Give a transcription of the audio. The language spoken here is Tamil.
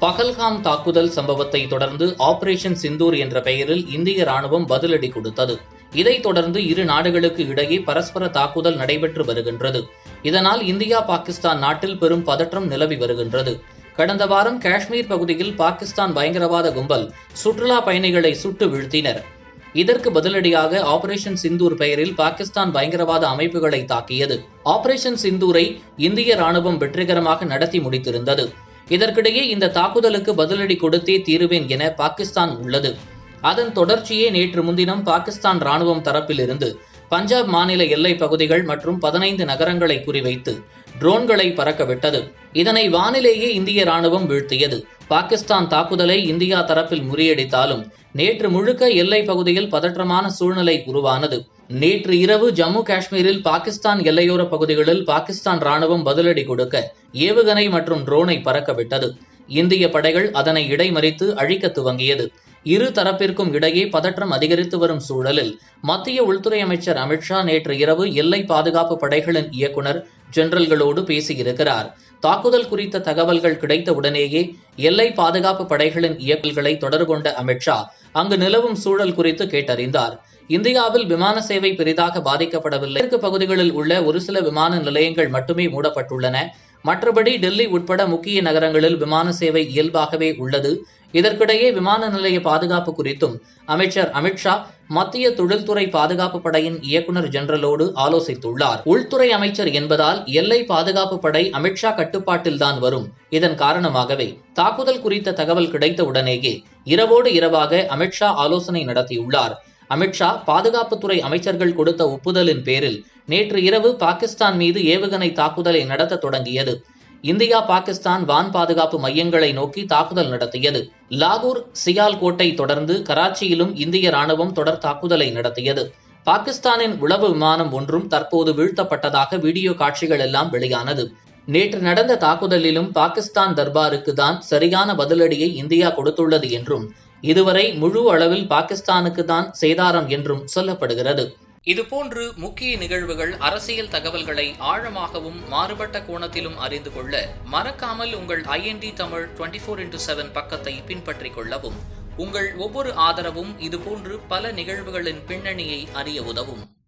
பகல்காம் தாக்குதல் சம்பவத்தை தொடர்ந்து ஆபரேஷன் சிந்தூர் என்ற பெயரில் இந்திய ராணுவம் பதிலடி கொடுத்தது. இதைத் தொடர்ந்து இரு நாடுகளுக்கு இடையே பரஸ்பர தாக்குதல் நடைபெற்று வருகின்றது. இதனால் இந்தியா பாகிஸ்தான் நாட்டில் பெரும் பதற்றம் நிலவி வருகின்றது. கடந்த வாரம் காஷ்மீர் பகுதியில் பாகிஸ்தான் பயங்கரவாத கும்பல் சுற்றுலா பயணிகளை சுட்டு வீழ்த்தினர். இதற்கு பதிலடியாக ஆபரேஷன் சிந்தூர் பெயரில் பாகிஸ்தான் பயங்கரவாத அமைப்புகளை தாக்கியது. ஆபரேஷன் சிந்தூரை இந்திய ராணுவம் வெற்றிகரமாக நடத்தி முடித்திருந்தது. இதற்கிடையே இந்த தாக்குதலுக்கு பதிலடி கொடுத்தே தீருவேன் என பாகிஸ்தான் உள்ளது. அதன் தொடர்ச்சியே நேற்று முன்தினம் பாகிஸ்தான் ராணுவம் தரப்பிலிருந்து பஞ்சாப் மாநில எல்லைப் பகுதிகள் மற்றும் பதினைந்து நகரங்களை குறிவைத்து ட்ரோன்களை பறக்கவிட்டது. இதனை வானிலேயே இந்திய ராணுவம் வீழ்த்தியது. பாகிஸ்தான் தாக்குதலை இந்தியா தரப்பில் முறியடித்தாலும் நேற்று முழுக்க எல்லைப் பகுதியில் பதற்றமான சூழ்நிலை உருவானது. நேற்று இரவு ஜம்மு காஷ்மீரில் பாகிஸ்தான் எல்லையோர பகுதிகளில் பாகிஸ்தான் ராணுவம் பதிலடி கொடுக்க ஏவுகணை மற்றும் ட்ரோனை பறக்கவிட்டது. இந்திய படைகள் அதனை இடைமறித்து அழிக்க துவங்கியது. இரு தரப்பிற்கும் இடையே பதற்றம் அதிகரித்து வரும் சூழலில் மத்திய உள்துறை அமைச்சர் அமித்ஷா நேற்று இரவு எல்லை பாதுகாப்பு படைகளின் இயக்குனர் ஜெனரல்களோடு பேசியிருக்கிறார். தாக்குதல் குறித்த தகவல்கள் கிடைத்தவுடனேயே எல்லை பாதுகாப்பு படைகளின் இயக்கல்களை தொடர்பு கொண்ட அமித்ஷா அங்கு நிலவும் சூழல் குறித்து கேட்டறிந்தார். இந்தியாவில் விமான சேவை பெரிதாக பாதிக்கப்படவில்லை. தெற்கு பகுதிகளில் உள்ள ஒரு சில விமான நிலையங்கள் மட்டுமே மூடப்பட்டுள்ளன. மற்றபடி டெல்லி உட்பட முக்கிய நகரங்களில் விமான சேவை இயல்பாகவே உள்ளது. இதற்கிடையே விமான நிலைய பாதுகாப்பு குறித்தும் அமைச்சர் அமித்ஷா மத்திய தொழில்துறை பாதுகாப்பு படையின் இயக்குநர் ஜெனரலோடு ஆலோசித்துள்ளார். உள்துறை அமைச்சர் என்பதால் எல்லை பாதுகாப்பு படை அமித்ஷா கட்டுப்பாட்டில்தான் வரும். இதன் காரணமாகவே தாக்குதல் குறித்த தகவல் கிடைத்தவுடனேயே இரவோடு இரவாக அமித்ஷா ஆலோசனை நடத்தியுள்ளார். அமித்ஷா பாதுகாப்புத்துறை அமைச்சர்கள் கொடுத்த ஒப்புதலின் பேரில் நேற்று இரவு பாகிஸ்தான் மீது ஏவுகணை தாக்குதலை நடத்த தொடங்கியது. இந்தியா பாகிஸ்தான் வான் பாதுகாப்பு மையங்களை நோக்கி தாக்குதல் நடத்தியது. லாகூர் சியால்கோட்டை தொடர்ந்து கராச்சியிலும் இந்திய ராணுவம் தொடர் தாக்குதலை நடத்தியது. பாகிஸ்தானின் உளவு விமானம் ஒன்றும் தற்போது வீழ்த்தப்பட்டதாக வீடியோ காட்சிகள் எல்லாம் வெளியானது. நேற்று நடந்த தாக்குதலிலும் பாகிஸ்தான் தர்பாருக்கு தான் சரியான பதிலடியை இந்தியா கொடுத்துள்ளது என்றும் இதுவரை முழு அளவில் பாகிஸ்தானுக்கு தான் சேதாரம் என்றும் சொல்லப்படுகிறது. இதுபோன்று முக்கிய நிகழ்வுகள் அரசியல் தகவல்களை ஆழமாகவும் மாறுபட்ட கோணத்திலும் அறிந்து கொள்ள மறக்காமல் உங்கள் IND Tamil twenty four into seven பக்கத்தை பின்பற்றிக் கொள்ளவும் உங்கள் ஒவ்வொரு ஆதரவும் இதுபோன்று பல நிகழ்வுகளின் பின்னணியை அறிய உதவும்.